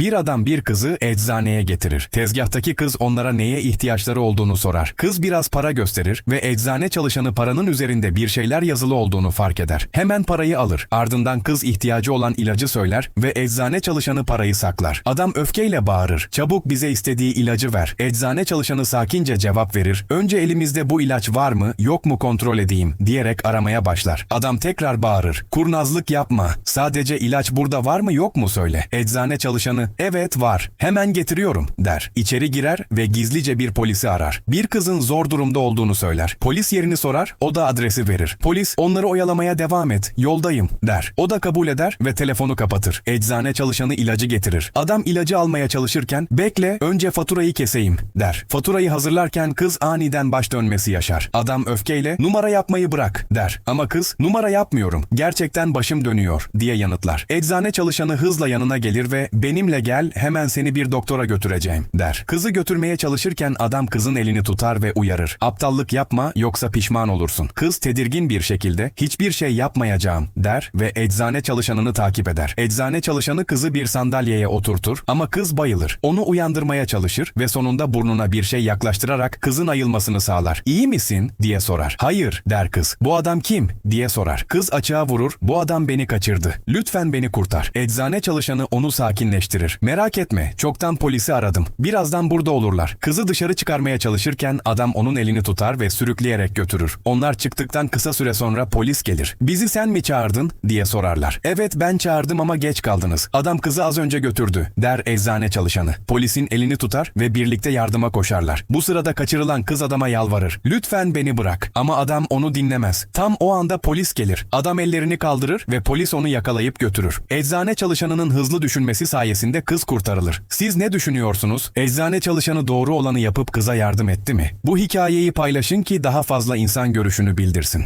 Bir adam bir kızı eczaneye getirir. Tezgahtaki kız onlara neye ihtiyaçları olduğunu sorar. Kız biraz para gösterir ve eczane çalışanı paranın üzerinde bir şeyler yazılı olduğunu fark eder. Hemen parayı alır. Ardından kız ihtiyacı olan ilacı söyler ve eczane çalışanı parayı saklar. Adam öfkeyle bağırır. Çabuk bize istediği ilacı ver. Eczane çalışanı sakince cevap verir. Önce elimizde bu ilaç var mı yok mu kontrol edeyim diyerek aramaya başlar. Adam tekrar bağırır. Kurnazlık yapma. Sadece ilaç burada var mı yok mu söyle. Eczane çalışanı evet var. Hemen getiriyorum der. İçeri girer ve gizlice bir polisi arar. Bir kızın zor durumda olduğunu söyler. Polis yerini sorar, o da adresi verir. Polis onları oyalamaya devam et, yoldayım der. O da kabul eder ve telefonu kapatır. Eczane çalışanı ilacı getirir. Adam ilacı almaya çalışırken bekle önce faturayı keseyim der. Faturayı hazırlarken kız aniden baş dönmesi yaşar. Adam öfkeyle numara yapmayı bırak der. Ama kız numara yapmıyorum. Gerçekten başım dönüyor diye yanıtlar. Eczane çalışanı hızla yanına gelir ve benimle gel hemen seni bir doktora götüreceğim der. Kızı götürmeye çalışırken adam kızın elini tutar ve uyarır. Aptallık yapma yoksa pişman olursun. Kız tedirgin bir şekilde hiçbir şey yapmayacağım der ve eczane çalışanını takip eder. Eczane çalışanı kızı bir sandalyeye oturtur ama kız bayılır. Onu uyandırmaya çalışır ve sonunda burnuna bir şey yaklaştırarak kızın ayılmasını sağlar. İyi misin diye sorar. Hayır der kız. Bu adam kim diye sorar. Kız açığa vurur. Bu adam beni kaçırdı. Lütfen beni kurtar. Eczane çalışanı onu sakinleştirir. Merak etme. Çoktan polisi aradım. Birazdan burada olurlar. Kızı dışarı çıkarmaya çalışırken adam onun elini tutar ve sürükleyerek götürür. Onlar çıktıktan kısa süre sonra polis gelir. Bizi sen mi çağırdın diye sorarlar. Evet ben çağırdım ama geç kaldınız. Adam kızı az önce götürdü der eczane çalışanı. Polisin elini tutar ve birlikte yardıma koşarlar. Bu sırada kaçırılan kız adama yalvarır. Lütfen beni bırak. Ama adam onu dinlemez. Tam o anda polis gelir. Adam ellerini kaldırır ve polis onu yakalayıp götürür. Eczane çalışanının hızlı düşünmesi sayesinde kız kurtarılır. Siz ne düşünüyorsunuz? Eczane çalışanı doğru olanı yapıp kıza yardım etti mi? Bu hikayeyi paylaşın ki daha fazla insan görüşünü bildirsin.